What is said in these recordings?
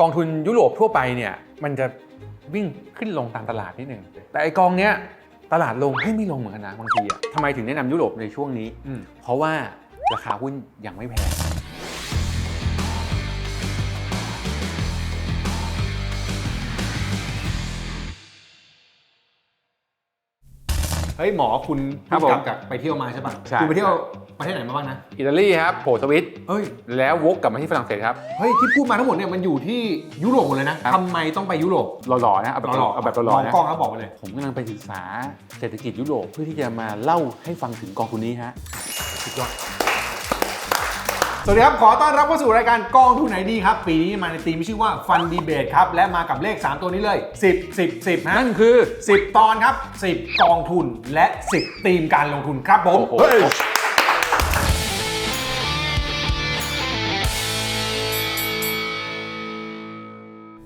กองทุนยุโรปทั่วไปเนี่ยมันจะวิ่งขึ้นลงตามตลาดนิดหนึ่งแต่ไอกองเนี้ยตลาดลงให้ยไม่ลงเหมือนกันนะบางทีอะทำไมถึงแนะนำยุโรปในช่วงนี้อืมเพราะว่าราคาหุ้นยังไม่แพง เฮ้ยหมอคุณครับผมกลับจากไปเที่ยวมาใช่ป่ะใช่ คุณไปเที่ยวประเทศไหนมาบ้างนะอิตาลีครับโผล่สวิต เฮ้ยแล้ววกกลับมาที่ฝรั่งเศสครับ เฮ้ยที่พูดมาทั้งหมดเนี่ยมันอยู่ที่ยุโรปหมดเลยนะครับ ทำไมต้องไปยุโรปหล่อๆนะเอาแบบเอาแบบหล่อๆมองนะ กล้องแล้วบอกไปเลย ผมกำลังไปศึกษาเศรษฐกิจยุโรปเพื่อที่จะมาเล่าให้ฟังถึงกองทุนนี้ฮะ สุดยอด สวัสดีครับ ขอต้อนรับเข้าสู่รายการกองทุนไหนดีครับ ปีนี้มาในธีมที่ชื่อว่าฟันดีเบตครับ และมากับเลข 3 ตัวนี้เลย 10 10 10ฮะนั่นคือ 10 ตอนครับ 10 กองทุนและ 10ธีมการลงทุนครับผมโอ้โหเฮ้ย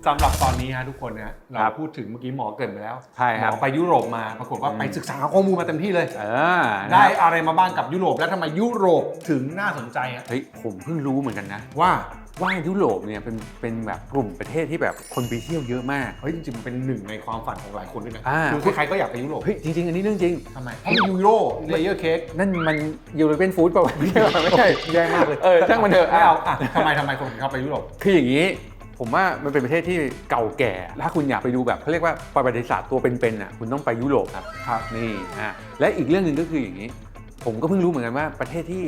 สำหรับตอนนี้ฮะทุกคนนะฮะเราพูดถึงเมื่อกี้หมอเกรินไปแล้วใช่ครับหมอไปยุโรปมาปรากฏว่าไปศึกษาข้อมูลมาเต็มที่เลย เออนะได้อะไรมาบ้างกับยุโรปและทำไมยุโรปถึงน่าสนใจฮะเฮ้ยผมเพิ่งรู้เหมือนกันนะ ว่าว่ายุโรปเนี่ยเป็นเป็นแบบกลุ่มประเทศที่แบบคนไปเที่ยวเยอะมาก เฮ้ยจริงๆมันเป็นหนึ่งในความฝันของหลายคนด้วยนะอ่า คือใครๆก็อยากไปยุโรปเฮ้ยจริง ๆ อันนี้เรื่องจริง ทำไมเพราะมันยูโรเลเยอร์เค้กนั่นมันยูโรเปียนฟู้ดเปล่าวะไม่ใช่ไม่ใช่แย่มากเลยเออช่างมันเถอะไม่เอาอะทำไมทำไมคนถึงเข้าไปยุโรป คืออย่างนี้ ผมว่ามันเป็นประเทศที่เก่าแก่ ถ้าคุณอยากไปดูแบบเขาเรียกว่าประวัติศาสตร์ตัวเป็นๆอะคุณต้องไปยุโรปครับครับนี่อะและอีกเรื่องหนึ่งก็คืออย่างนี้ ผมก็เพิ่งรู้เหมือนกันว่าประเทศที่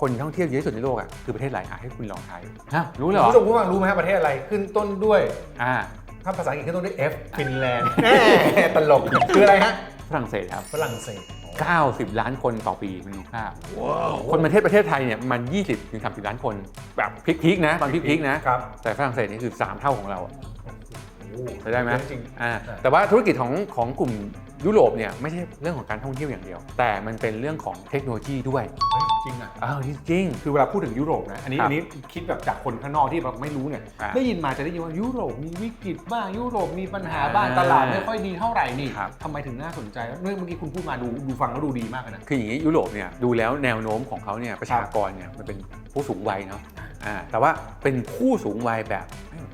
คนท่องเที่ยวเยอะที่สุดในโลกอะคือประเทศอะไรอะให้คุณลองทายฮะรู้เลยเหรอผู้ชมผู้ฟังรู้ไหมฮะประเทศอะไรขึ้นต้นด้วยอ่าถ้าภาษาอังกฤษขึ้นต้นด้วย F ฟินแลนด์ตลกคืออะไรฮะฝรั่งเศสครับฝรั่งเศส 90 ล้านคนต่อปีมันดูค่าคนประเทศประเทศไทยเนี่ยมัน 20ถึง30 ล้านคน แบบพีคๆนะตอนพีคๆนะ ครับ แต่ฝรั่งเศสนี่คือ 3 เท่าของเราอะโอ้โหเข้าใจไหมจริงอ่าใช่แต่ว่าธุรกิจของของกลุ่มยุโรปเนี่ยไม่ใช่เรื่องของการท่องเที่ยวอย่างเดียว แต่มันเป็นเรื่องของเทคโนโลยีด้วยเฮ้ย จริงอะอ้าวจริง คือเวลาพูดถึงยุโรปนะอันนี้ครับอันนี้คิดแบบจากคนข้างนอกที่แบบไม่รู้เนี่ยอ่าได้ยินมาจะได้ยินว่ายุโรปมีวิกฤตบ้างยุโรปมีปัญหาบ้างอ่าตลาดไม่ค่อยดีเท่าไหร่นี่ครับ ทำไมถึงน่าสนใจเมื่อกี้คุณพูดมาดูดูฟังแล้วดูดีมากเลยนะ คืออย่างนี้ยุโรปเนี่ยดูแล้วแนวโน้มของเขาเนี่ยประชากรเนี่ยมันเป็นผู้สูงวัยเนาะอ่าแต่ว่าเป็นผู้สูงวัยแบบ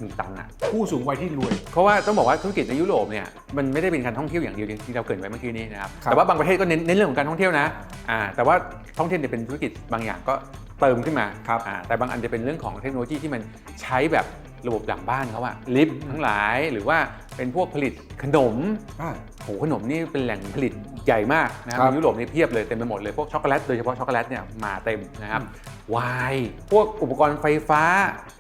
มีตังค์อะผู้สูงวัยที่รวย เพราะว่าต้องบอกว่าธุรกิจในยุโรปเนี่ยมันไม่ได้เป็นการท่องเที่ยวอย่างเดียวอย่างที่เราเกรินไว้เมื่อกี้นี้นะครับ ครับ แต่ว่าบางประเทศก็เน้นเน้นเรื่องของการท่องเที่ยวนะอ่าแต่ว่าท่องเที่ยวเนี่ยเป็นธุรกิจบางอย่างก็เติมขึ้นมาครับอ่าแต่บางอันจะเป็นเรื่องของเทคโนโลยีที่มันใช้แบบระบบหลังบ้านเขาอะลิฟต์ทั้งหลายหรือว่าเป็นพวกผลิตขนม อ่า โหขนมนี่เป็นแหล่งผลิตใหญ่มากนะครับครับในยุโรปนี่เพียบเลยเต็มไปหมดเลยพวกช็อกโกแลตโดยเฉพาะช็อกโกแลตเนี่ยมาเต็มนะครับอืมไวน์พวกอุปกรณ์ไฟฟ้า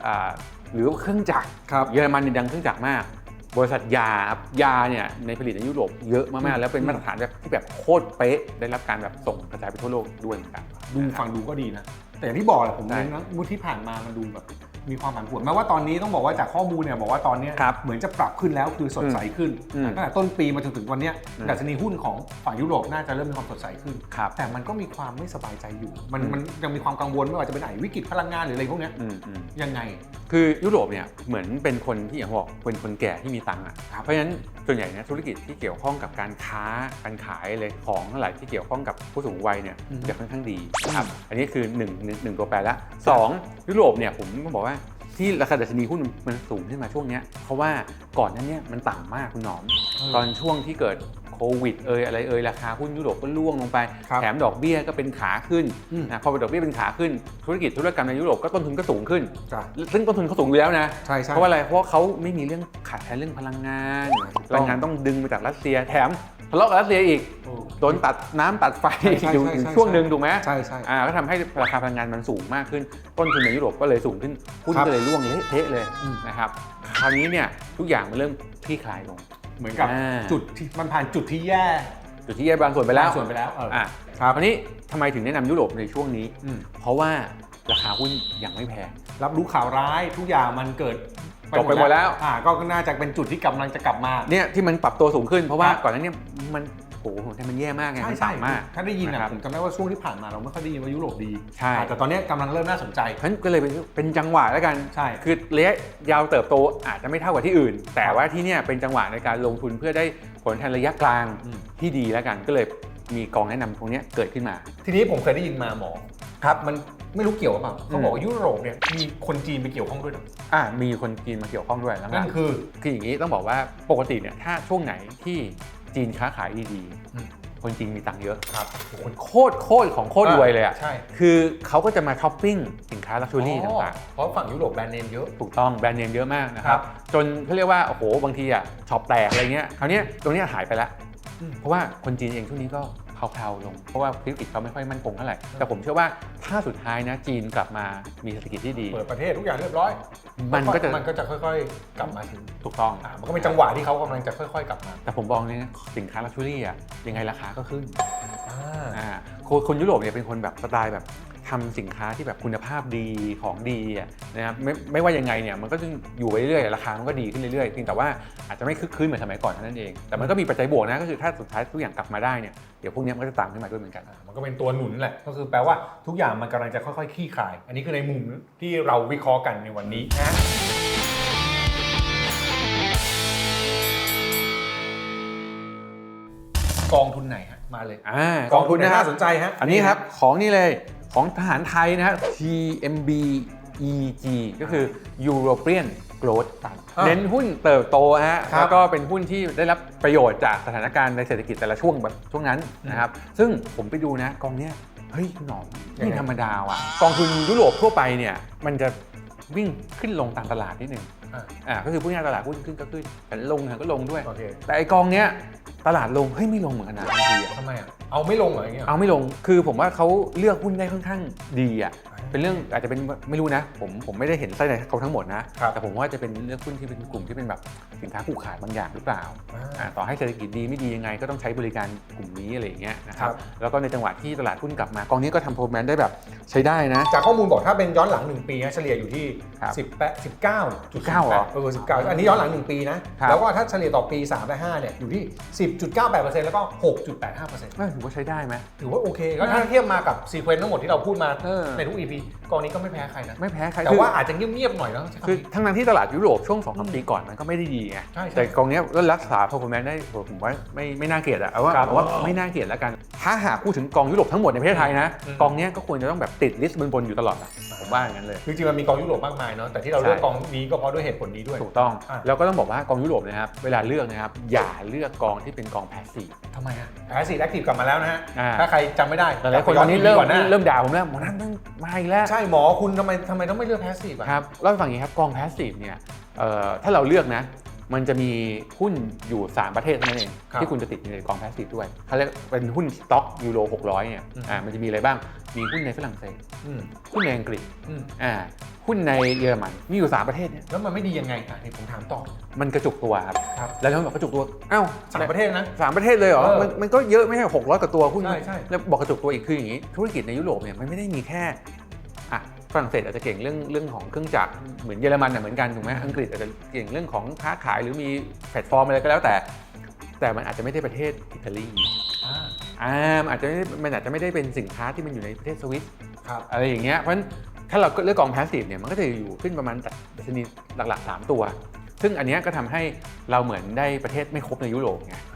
อ่า หรือว่าเครื่องจักรครับเยอรมันเนี่ยดังเครื่องจักรมาก บริษัทยาครับยาเนี่ยในผลิตในยุโรปเยอะมากๆแล้วเป็นมาตรฐานแบบที่แบบโคตรเป๊ะได้รับการแบบส่งกระจายไปทั่วโลกด้วยเหมือนกันดูฟังดูก็ดีนะ แต่อย่างที่บอกแหละผมใช่ เน้นนะมุที่ผ่านมามันดูแบบ มีความผันผวนแม้ว่าตอนนี้ต้องบอกว่าจากข้อมูลเนี่ยบอกว่าตอนเนี้ยครับเหมือนจะปรับขึ้นแล้วคือสดใสขึ้นอืมตั้งแต่ต้นปีมาจนถึงวันเนี้ยอืมดัชนีหุ้นของฝั่งยุโรปน่าจะเริ่มมีความสดใสขึ้น ครับ แต่มันก็มีความไม่สบายใจอยู่ มันอืมมันยังมีความกังวลไม่ว่าจะเป็นไหนวิกฤตพลังงานหรืออะไรพวกเนี้ยอืมอืม ยังไง คือยุโรปเนี่ยเหมือนเป็นคนที่อย่างบอกเป็นคนแก่ที่มีตังค์อะ ครับเพราะฉะนั้น ส่วนใหญ่เนี่ยธุรกิจที่เกี่ยวข้องกับการค้าการขายเลยของทั้งหลายที่เกี่ยวข้องกับผู้สูงวัยเนี่ยอืมจะค่อนข้างดีนะครับอันนี้คือหนึ่งหนึ่งหนึ่งตัวแปรละสองยุโรปเนี่ยผมต้องบอกว่าที่ราคาดัชนีหุ้นมันสูงขึ้นมาช่วงเนี้ยเพราะว่าก่อนหนั้นเนี่ยมันต่ำมากคุณหนอม ตอนช่วงที่เกิด โควิดเอยอะไรเอยราคาหุ้นยุโรปก็ร่วงลงไป ครับแถมดอกเบี้ยก็เป็นขาขึ้นอืม นะพอเป็นดอกเบี้ยเป็นขาขึ้น ธุรกิจธุรกรรมในยุโรปก็ต้นทุนก็สูงขึ้น จ้ะซึ่งต้นทุนเขาสูงอยู่แล้วนะ ใช่ใช่ เพราะว่าอะไร เพราะว่าเขาไม่มีเรื่องขาดแคลนเรื่องพลังงานถูกพต้องลังงานต้องดึงมาจากรัสเซีย แถมทะเลาะกับรัสเซียอีกโอ้โดนตัดน้ำตัดไฟใช่ใช่อยู่ใช่อยู่ใช่ ช่วงหนึ่งถูกไหมใช่ใช่ อ่าก็ทำให้ราคาพลังงานมันสูงมากขึ้น ต้นทุนในยุโรปก็เลยสูงขึ้นหุ้นครับก็เลยร่วงเละเทะเลยอืมนะครับ คราวนี้เนี่ยทุกอย่างมันเริ่มคลี่คลายลง เหมือนกับอ่า จุดที่มันผ่านจุดที่แย่จุดที่แย่บางส่วนไปแล้วบางส่วนไปแล้วเอออ่อ่าครับคราวนี้ทำไมถึงแนะนำยุโรปในช่วงนี้ อืม เพราะว่าราคาหุ้นยังไม่แพง รับรู้ข่าวร้ายทุกอย่างมันเกิดจบไปหมดแล้ว อ่าก็น่าจะเป็นจุดที่กำลังจะกลับมา เนี่ยที่มันปรับตัวสูงขึ้นเพราะว่าครับ ก่อนหน้านี้มัน โหแต่มันแย่มากไงใช่มันใช่ต่ำมากถ้าได้ยินนะครัอะบผมจำได้ว่าช่วงที่ผ่านมาเราไม่ค่อยได้ยินว่ายุโรปดีใช่อ่าแต่ตอนเนี้ยกำลังเริ่มน่าสนใจเพราะฉะนั้นก็เลยเป็นเป็นจังหวะแล้วกันใช่คือระยะยาวเติบโตอาจจะไม่เท่ากับที่อื่น แต่ว่าที่เนี่ยเป็นจังหวะในการลงทุนเพื่อได้ผลทางระยะกลางอืมที่ดีแล้วกันก็เลยมีกองแนะนำตรงเนี้ยเกิดขึ้นมา ทีนี้ผมเคยได้ยินมาหมอครับมันไม่รู้เกี่ยวหรือเปล่าเขาบอกว่ายุโรปเนี่ยมีคนจีนไปเกี่ยวข้องด้วยเหรออ่ามีคนจีนมาเกี่ยวข้องด้วยแล้วนั่นะนคือคืออย่างนี้ต้องบอกว่าปกติเนี่ยถ้าช่วงไหนที่ จีนค้าขายดีอืมๆคนจีนมีตังค์เยอะครับคนโคตรโคตรของโคตรรวยเลยอะใช่ คือเขาก็จะมาช้อปปิ้งสินค้าลักชัวรี่อ๋อต่างเพราะฝั่งยุโรปแบรนด์เนมเยอะๆถูกต้องแบรนด์เนมเยอะมากนะคครัรับบจนเขาเรียกว่า โอ้โห บางทีอะช็อปแตกอะไรเงี้ยคราวเนี้ยตรงเนี้ยหายไปแล้วอืมเพราะว่าคนจีนเองช่วงนี้ก็ เพลาๆลง เพราะว่าธุรกิจเขาไม่ค่อยมั่นคงเท่าไหร่ แต่ผมเชื่อว่าถ้าสุดท้ายนะจีนกลับมามีเศรษฐกิจที่ดี เปิดประเทศทุกอย่างเรียบร้อย มันก็จะมันก็จะค่อยๆ กลับมาถึงถูกต้องอ่ามันก็เป็นจังหวะที่เขากำลังจะค่อย ๆ กลับมา แต่ผมบอกเลยนะสินค้าลักชัวรี่อะยังไงราคาก็ขึ้นอ่าอ่าคนคนยุโรปเนี่ยเป็นคนแบบสไตล์แบบ ทำสินค้าที่แบบคุณภาพดีของดีอะนะครับไม่ไม่ว่ายังไงเนี่ยมันก็จะอยู่ไปเรื่อยๆราคามันก็ดีขึ้นเรื่อยๆเพียงแต่ว่าอาจจะไม่คึกคืนเหมือนสมัยก่อนเท่านั้นเอง แต่มันก็มีปัจจัยบวกนะก็คือถ้าสุดท้ายทุกอย่างกลับมาได้เนี่ยเดี๋ยวพวกเนี้ยมันก็จะตามขึ้นมาด้วยเหมือนกันอ่ามันก็เป็นตัวหนุนแหละก็คือแปลว่าทุกอย่างมันกำลังจะค่อยๆคลี่คลาย อันนี้คือในมุมที่เราวิเคราะห์กันในวันนี้นะกองทุนไหนฮะมาเลยอ่ากองทุนนะครับน่าสนใจฮะอันนี้ครับของนี่เลย ของทหารไทยนะฮะ TMB EG ก็คือ European Growth Fund อ่าเน้นหุ้นเติบโตฮะครับแล้วก็เป็นหุ้นที่ได้รับประโยชน์จากสถานการณ์ในเศรษฐกิจแต่ละช่วงแบบช่วงนั้นนะครับ ซึ่งผมไปดูนะกองเนี้ยเฮ้ยคุณหนอมยังไงนี่ธรรมดาว่ะกองทุนยุโรปทั่วไปเนี่ยมันจะวิ่งขึ้นลงตามตลาดนิดนึงอ่าอ่าก็คือพูดง่ายๆตลาดหุ้นขึ้นก็ขึ้นแต่ลงเนี่ยก็ลงด้วยโอเคแต่ไอกองเนี้ย ตลาดลงเฮ้ยไม่ลงเหมือนกันนะบางทีอะทำไมอะ เอาไม่ลงเหรออย่างเงี้ยเหรอเอาไม่ลงคือผมว่าเขาเลือกหุ้นได้ค่อนข้างดีอะ เป็นเรื่องอาจจะเป็นไม่รู้นะ ผมผมไม่ได้เห็นไส้ในเขาทั้งหมดนะ ครับแต่ผมว่าจะเป็นเลือกหุ้นที่เป็นกลุ่มที่เป็นแบบสินค้าผูกขาดบางอย่างหรือเปล่าอ่าอ่าต่อให้เศรษฐกิจดีไม่ดียังไง ก็ต้องใช้บริการกลุ่มนี้อะไรอย่างเงี้ยนะครับครับ แล้วก็ในจังหวะที่ตลาดหุ้นกลับมากองนี้ก็ทำโพลแมนได้แบบใช้ได้นะ จากข้อมูลบอกถ้าเป็นย้อนหลัง 1 ปีนะเฉลี่ยอยู่ที่ ครับ10แปด19 19เหรอเออ19 อันนี้ย้อนหลัง 1 ปีนะ ครับ แล้วก็ถ้าเฉลี่ยต่อปี 3 และ 5 เนี่ย อยู่ที่ 10.98%แล้วก็ 6.85%เอ้ยถือว่าใช้ได้ไหม ถือว่าโอเค ก็ถ้าเทียบมากับซีเควนต์ทั้งหมดที่เราพูดมาเออ ในทุก EP กองนี้ก็ไม่แพ้ใครนะไม่แพ้ใครแต่คือว่าอาจจะเงียบๆหน่อยนะคือทั้งนั้นที่ตลาดยุโรปช่วง2อสปีก่อนมันก็ไม่ได้ดีไงใช่ใช่แต่กองเนี้ยก็รักษา performance ได้ผมว่าไม่ไม่น่าเกลียดอะเอาว่าครับเอาว่าไม่น่าเกลียดแล้วกัน ถ้าหากพูดถึงกองยุโรปทั้งหมดในประเทศไทยนะอืมกองเนี้ยก็ควรจะต้องแบบติดลิสต์บนๆอยู่ตลอดอะผมว่าอย่างนั้นเลยคือจริงๆมันมีกองยุโรปมากมายเนาะแต่ที่เราเลือกใช่กองนี้ก็เพราะด้วยเหตุผลนี้ด้วยถูกต้องอะแล้วก็ต้องบอกว่ากองยุโรปนะครับเวลาเลือกนะครับอย่าเลือกกองที่เป็นกองแพสซีฟทำไมอะแอซิดแอคทีฟกลับมาแล้วนะฮะอ่าถ้าใครจำไม่ได้หลายๆคนตอนนี้เริ่มก่อนหน้าเริ่มด่าผมแล้วหมอนั่นต้องมาอีกแล้วใช่หมอคุณทำไมทำไมต้องไม่เลือกแพสซีฟอะครับเล่าให้ฟังอย่างนี้ครับกองแพสซีฟเนี่ยเอ่อถ้าเราเลือกนะ มันจะมีหุ้นอยู่ 3 ประเทศเท่านั้นเองครับที่คุณจะติดอยู่ในกองแพสซีฟด้วยเขาเรียกเป็นหุ้นสต็อกยูโร600เนี่ยอืม อ่ามันจะมีอะไรบ้างมีหุ้นในฝรั่งเศสอืมหุ้นในอังกฤษอืมอ่าหุ้นในเยอรมันมีอยู่ 3 ประเทศเนี่ยแล้วมันไม่ดียังไงอะนี่ผมถามต่อมันกระจุกตัวครับครับแล้วท่านบอกกระจุกตัวอ้าว สามประเทศนะ สามประเทศเลยเหรอ เออมันมันก็เยอะไม่ใช่หกร้อยกว่าตัวหุ้นใช่ใช่ แล้วบอกกระจุกตัวอีกคืออย่างนี้ ธุรกิจในยุโรปเนี่ยมันไม่ได้มีแค่ อะฝรั่งเศสอาจจะเก่งเรื่องเรื่องของเครื่องจักรเหมือนเยอรมันน่ะเหมือนกันถูกไหมอังกฤษอาจจะเก่งเรื่องของค้าขายหรือมีแพลตฟอร์มอะไรก็แล้วแต่ แต่มันอาจจะไม่ได้ประเทศอิตาลีอ่าอ่ามันอาจจะไม่ได้มันอาจจะไม่ได้เป็นสินค้าที่มันอยู่ในประเทศสวิตครับอะไรอย่างเงี้ยเพราะฉะนั้นถ้าเราเลือกกองพาสซีฟเนี่ยมันก็จะอยู่ขึ้นประมาณดัชนีหลักๆ 3 ตัว ซึ่งอันเนี้ยก็ทำให้เราเหมือนได้ประเทศไม่ครบในยุโรปไงอ่า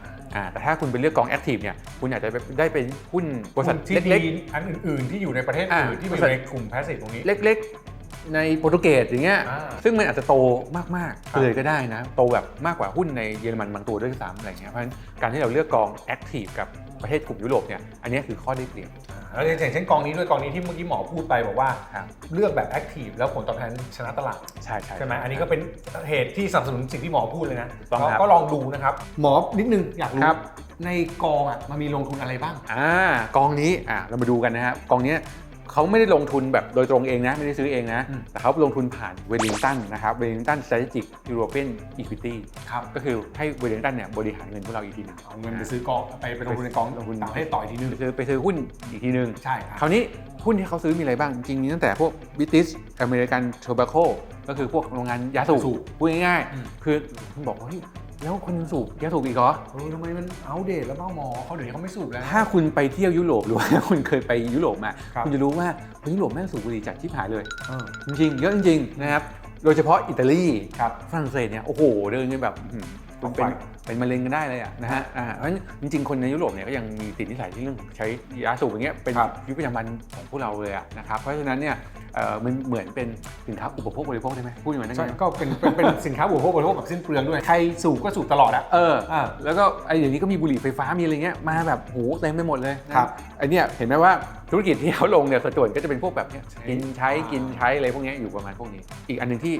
แต่ถ้าคุณไปเลือกกองแอคทีฟเนี่ยคุณอาจจะได้เป็นหุ้นบริษัทที่เล็กดีอันอื่น ๆ ที่อยู่ในประเทศอ่าอื่นที่อยู่ในกลุ่มแพสซีฟตรงนี้ๆเล็กๆ ในโปรตุเกสอย่างเงี้ยอ่าซึ่งมันอาจจะโตมากครับๆเลยก็ได้นะโตแบบมากกว่าหุ้นในเยอรมันบางตัวด้วยซ้ำอะไรเงี้ยเพราะฉะนั้นการที่เราเลือกกองแอคทีฟกับประเทศกลุ่มยุโรปเนี่ยอันเนี้ยคือข้อได้เปรียบอ่า แล้วอย่างเช่นกองนี้ด้วยกองนี้ที่เมื่อกี้หมอพูดไปบอกว่าครับเลือกแบบแอคทีฟแล้วผลตอบแทนชนะตลาดใช่ใช่ใช่ไหมอันนี้ก็เป็นเหตุที่สนับสนุนสิ่งที่หมอพูดเลยนะถูกต้องครับก็ลองดูนะครับ หมอนิดนึงอยากรู้ครับในกองอะมันมีลงทุนอะไรบ้างอ่ากองนี้อ่าเรามาดูกันนะครับกองเนี้ย เขาไม่ได้ลงทุนแบบโดยตรงเองนะ ไม่ได้ซื้อเองนะอืมแต่เขาลงทุนผ่านเวลิงตันนะครับเวลิงตัน strategic European equity ครับก็คือให้เวลิงตันเนี่ยบริหารเงินพวกเราอีกทีหนึงเอาเงินไปซื้อกองไปไปลงทุนในกองลงทุนต่างประเทศต่ออีกทีนึงไปซื้อไปซื้อหุ้นอีกทีหนึงใช่คครับราวนี้หุ้นที่เขาซื้อมีอะไรบ้าง จริงๆมีตั้งแต่พวกบิติสอเมริกันโทบาโคก็คือพวกโรงงานยาสูสูบบพูดง่ายอืมๆคือคุณบอกว่าเฮ้ย แล้วคนยังสูบยาสูบอีกเหรอ เออทำไมมันเอาเดทแล้วบ้าหมอเขาเดี๋ยวนี้เขาไม่สูบแล้ว ถ้าคุณไปเที่ยวยุโรปหรือว่าคุณเคยไปยุโรปมา ครับ คุณจะรู้ว่าคนยุโรปแม่งสูบบุหรี่จัดชิบหายเลย เออจริงๆเยอะจริงๆนะครับ โดยเฉพาะอิตาลี ครับ ฝรั่งเศสเนี่ยโอ้โหเดินกันแบบอื้อหือ คุณเป็นเป็นมะเร็งกันได้เลยอะนะฮะอ่าเพราะฉะนั้นจริงๆ คนในยุโรปเนี่ยก็ยังมีติดนิสัยที่เรื่องใช้ยาสูบอย่างเงี้ยเป็นครับชีวิตประจำวันของพวกเราเลยอะนะครับเพราะฉะนั้นเนี่ยเอ่อมันเหมือนเป็นสินค้าอุปโภคบริโภคได้ไหมพูดอย่างนั้นได้ใช่ไหมก็เป็นเป็นเป็นสินค้าอุปโภคบริโภคแบบสิ้นเปลืองด้วย ใครสูบก็สูบตลอดอะเออ อ่า แล้วก็ไอ้อย่างนี้ก็มีบุหรี่ไฟฟ้ามีอะไรเงี้ยมาแบบโหเต็มไปหมดเลยนะครับไอ้เนี่ยเห็นไหมว่าธุรกิจที่เขาลงเนี่ยส่วนก็จะเป็นพวกแบบเนี้ยใช้กินใช้อ่ากิกินใช้อะไรพวกเนี้ยอยู่ประมาณพวกนี้ อีกอันหนึ่งที่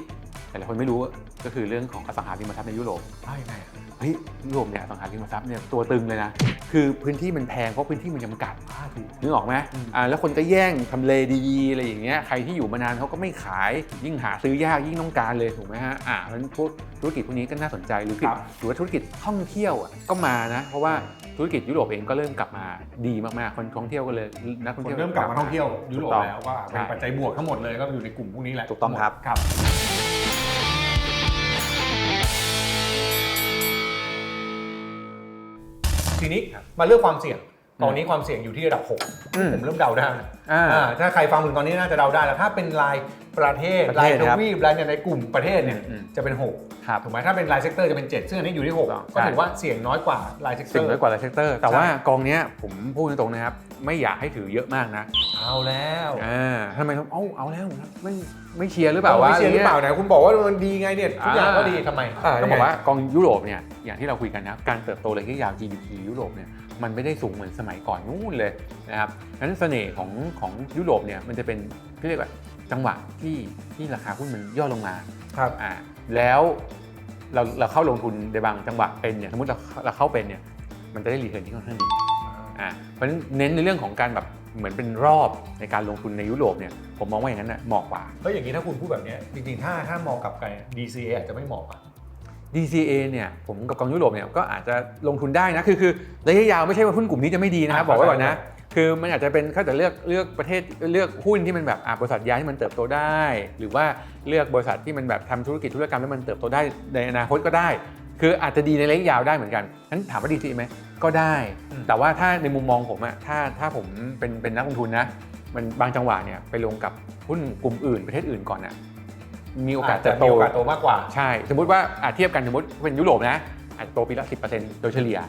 หลายๆคนไม่รู้ก็คือเรื่องของอสังหาริมทรัพย์ในยุโรปได้ยังไงอะเฮ้ยยุโรปเนี่ยอสังหาริมทรัพย์เนี่ยตัวตึงเลยนะ คือพื้นที่มันแพงเพราะพื้นที่มันจำกัดอ่าถูกนึกออกไหมอืมอ่าแล้วคนก็แย่งทำเลดีๆอะไรอย่างเงี้ยใครที่อยู่มานานเขาก็ไม่ขายยิ่งหาซื้อยากยิ่งต้องการเลยถูกไหมฮะอ่าเพราะฉะนั้นพวกธุรกิจพวกนี้ก็น่าสนใจหรือครับหรือว่าธุรกิจท่องเที่ยวอะก็มานะเพราะว่าธุรกิจยุโรปเองก็เริ่มกลับมาดีมากๆ คนท่องเที่ยวก็เลยนักท่องคนเที่ยวเริ่มกลับมาท่องเที่ยวยุโรปถูกต้องแล้วก็เป็นใช่ปัจจัยบวกทั้งหมดเลยก็อยู่ในกลุ่มพวกนี้แหละถูกต้องครับครับ ทีนี้มาเรื่องความเสี่ยง ตอนนี้ความเสี่ยงอยู่ที่ระดับ6อืมผมเริ่มเดาได้อ่าอ่าถ้าใครฟังถึงตอนนี้น่าจะเดาได้แล้วถ้าเป็นรายประเทศประราเทยศทครับวีปรายเนี่ยในกลุ่มประเทศเนี่ยอืมจะเป็นครับ6ถูกไหมถ้าเป็นรายเซกเตอร์จะเป็น 7 ซึ่งอันนี้อยู่ที่ถูกต้อง6ก็ถือว่าเสี่ยงน้อยกว่ารายเซกเตอสิ่งร์น้อยกว่าหลายเซกเตอร์แต่ใช่ว่ากองเนี้ยผมพูดตรงๆนะครับ ไม่อยากให้ถือเยอะมากนะเอาแล้วอ่าทำไมครับเอ้าเอาแล้วไม่ไม่เชียร์หรือเปล่าไม่วะเชียร์หรือเปล่าไหนคุณบอกว่ามันดีไงเนี่ยทุกอย่างก็ดีทำไมต้องบอกว่ากองยุโรปเนี่ยอย่างที่เราคุยกันนะการเติบโตระยะยาว GDP ยุโรปเนี่ยมันไม่ได้สูงเหมือนสมัยก่อนนู่นเลยนะครับนั้นเสน่ห์ของของยุโรปเนี่ยมันจะเป็นเขาเรียกว่าจังหวะที่ที่ราคาหุ้นมันย่อลงมาครับอ่า แล้วเราเราเข้าลงทุนในบางจังหวะเป็นเนี่ยสมมติเราเราเข้าเป็นเนี่ยมันจะได้รีเทิร์นที่ค่อนข้างดีอ่าเพราะฉะนั้นเน้นในเรื่องของการแบบเหมือนเป็นรอบในการลงทุนในยุโรปเนี่ยผมมองว่าอย่างนั้นน่ะเหมาะกว่าเพราะอย่างนี้ถ้าคุณพูดแบบเนี้ยจริงๆ ถ้าถ้ามองกลับไป DCA อาจจะไม่เหมาะอะ DCA เนี่ยผมกับกองยุโรปเนี่ยก็อาจจะลงทุนได้นะคือคือระยะยาวไม่ใช่ว่าหุ้นกลุ่มนี้จะไม่ดีนะครับอ่าบอกไว้ก่อนเข้านะใจ คือมันอาจจะเป็นเขาแต่เลือกเลือกประเทศเลือกหุ้นที่มันแบบอ่าบริษัทยาที่มันเติบโตได้ หรือว่าเลือกบริษัทที่มันแบบทำธุรกิจธุรกรรมแล้วมันเติบโตได้ในอนาคตก็ได้ คืออาจจะดีในระยะยาวได้เหมือนกันนั้นถามว่า DCA ไหมก็ได้ แต่ว่าถ้าในมุมมองผมอะถ้าถ้าผมเป็นเป็นนักลงทุนนะมันบางจังหวะเนี่ยไปลงกับหุ้นกลุ่มอื่นประเทศอื่นก่อนอะมีโอกาสจะเติบโตมีโอกาสโตมากกว่าใช่ สมมุติว่าอะเทียบกันสมมติเป็นยุโรปนะอาจจะโตปีละ10%โดยเฉลี่ย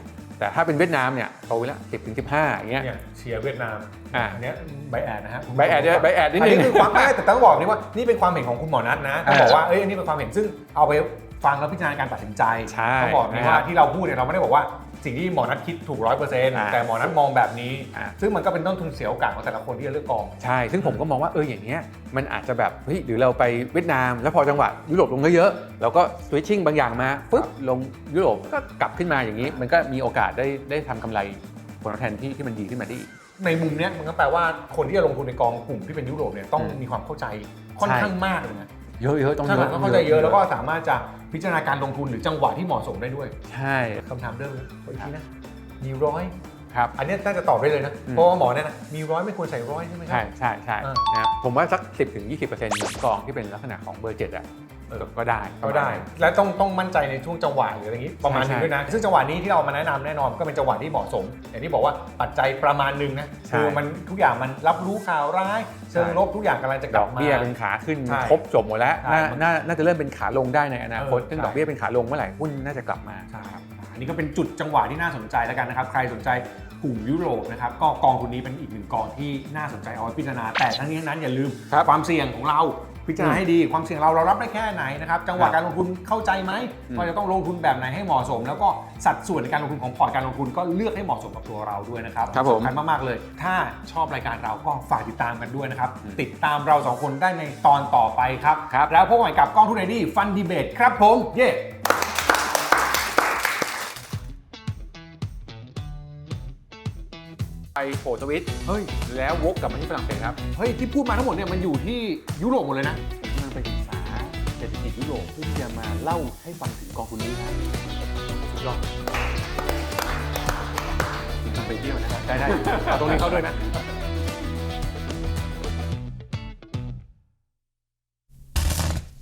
แต่ถ้าเป็นเวียดนามเนี่ยโตปีละ10ถึง15อย่างเงี้ย เนี่ยเชียร์เวียดนามอ่าอันเนี้ยใบแอดนะฮะใบแอดเนี่ยใบแอดนิดอันนึนี้ง คือความไม่แต่ต้องบอกนี่ว่านี่เป็นความเห็นของคุณหมอนัทนะต้องเออบอกว่าเอ้ยอันนี้เป็นความเห็นซึ่งเอาไปฟังแล้วพิจารณาการตัดสินใจใช่ต้องบอกนี่นะครับว่าที่เราพูดเนี่ยเราไม่ได้บอกว่า สิ่งที่หมอนัทคิดถูกร้อยเปอร์เซ็นต์อ่าแต่หมอนัทมองแบบนี้อ่าซึ่งมันก็เป็นต้นทุนเสียโอกาสของแต่ละคนที่จะเลือกกอง ใช่ ซึ่งผมก็มองว่าเอออย่างเงี้ยมันอาจจะแบบเฮ้ยหรือเราไปเวียดนาม แล้วพอจังหวะยุโรปลงเยอะๆเราก็สวิตชิ่งบางอย่างมาปุ๊บลงยุโรปก็กลับขึ้นมาอย่างนี้ มันก็มีโอกาสได้ได้ทำกำไรผลตอบแทนที่ที่มันดีขึ้นมาได้อีกในมุมเนี้ยมันก็แปลว่าคนที่จะลงทุนในกองกลุ่มที่เป็นยุโรปเนี่ยต้องอืมมีความเข้าใจค่อนใช่ข้างมากเลยนะเยอะๆต้องใช่เยไหมอะต้องเข้าใจเยอะแล้วก็สามารถจะ พิจารณาการลงทุนหรือจังหวะที่เหมาะสมได้ด้วยใช่คำถามเดิมเลยขออีกทีนะมีร้อยครับ อันเนี้ยน่าจะตอบได้เลยนะอืมเพราะว่าหมอเนี่ยนะมีร้อยไม่ควรใส่ร้อยใช่ไหมครัใช่ใช่ใช่อ่านะครับผมว่าสัก 10ถึง20%ของกองที่เป็นลักษณะของเบอร์เจ็ดอะเออก็ได้ก็ได้ และต้องต้องมั่นใจในช่วงจังหวะหรืออะไรอย่างนี้ประมาณหนึงใช่ด้วยนะ ซึ่งจังหวะนี้ที่เราเอามาแนะนำแน่นอนก็เป็นจังหวะที่เหมาะสม อย่างที่บอกว่าปัจจัยประมาณหนึ่งนะใช่คือมันทุกอย่างมันรับรู้ข่าวร้าย เชิงลบทุกอย่างกำลังจะกดลัอบกมา เบี้ยเป็นขาขึ้นใช่ครบจบหมดแล้วใช่น่าน่าน่าจะเริ่มเป็นขาลงได้ในอนาคตเออซึ่งใช่ดอกเบี้ยเป็นขาลงเมื่อไหร่หุ้นน่าจะกลับมา ใช่ครับอันนี้ก็เป็นจุดจังหวะที่น่าสนใจแล้วกันนะครับ ใครสนใจกลุ่มยุโรปนะครับ ก็กองทุนนี้เป็นอีกหนึ่งกองที่น่าสนใจเอาไว้พิจารณา แต่ทั้งนี้ทั้งนั้นอย่าลืมครับ ความเสี่ยงของเรา พิจารณาให้ดีความเสี่ยงเราเรารับได้แค่ไหนนะครับจังหวะครับการลงทุนเข้าใจไหมอืมว่าจะต้องลงทุนแบบไหนให้เหมาะสม แล้วก็สัดส่วนในการลงทุนของพอร์ตการลงทุนก็เลือกให้เหมาะสมกับตัวเราด้วยนะครับครับผมสำคัญมากๆเลย ถ้าชอบรายการเราก็ฝากติดตามกันด้วยนะครับอืมติดตามเราสองคนได้ในตอนต่อไปครับครับแล้วพบกันใหม่กับกล้องทุนไอดีฟันดีเบตครับผมเย้ โผล่สวิตช์เฮ้ย แล้ววกกลับมาที่ฝรั่งเศสครับ เฮ้ย ที่พูดมาทั้งหมดเนี่ยมันอยู่ที่ยุโรปหมดเลยนะมันไปศึกษาเศรษฐกิจยุโรปเพื่อที่จะมาเล่าให้ฟังถึงกองทุนนี้ครับสุดยอดจริงๆไปเที่ยวนะครับได้ได้เอาตรงนี้เข้าด้วยนะ